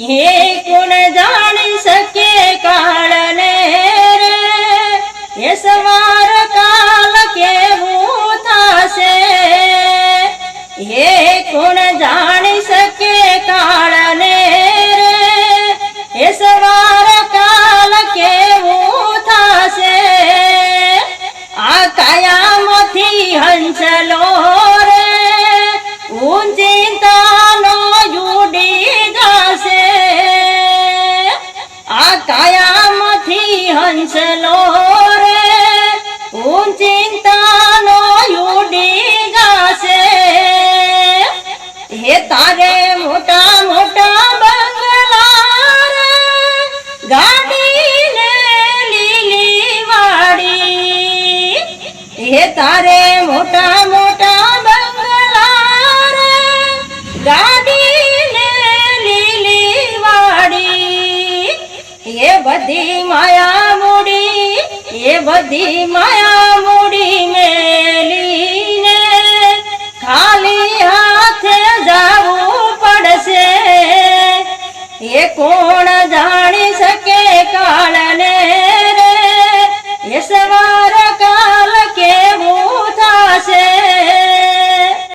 હે કોણ જાણી શકે કાળને રે? એ સવાર કાલ કેવું થશે? હે કોણ જાણી શકે કાળને રે? એ સવાર કાલ કેવું થશે? આ કાયામાંથી હંસલો રે. ઊંચી તાનો આ કાયામાંથી હંસલો રે. ઊંચી તાનો યુડી જશે હે તારે મોટા મોટા બંગલા રે. ગાડી ને લીલી વાડી હે તારે મોટા એ બધી માયા મૂડી, એ બધી માયા મૂડી મેલીને ખાલી હાથે જાવું પડશે. એ કોણ જાણી શકે કાળ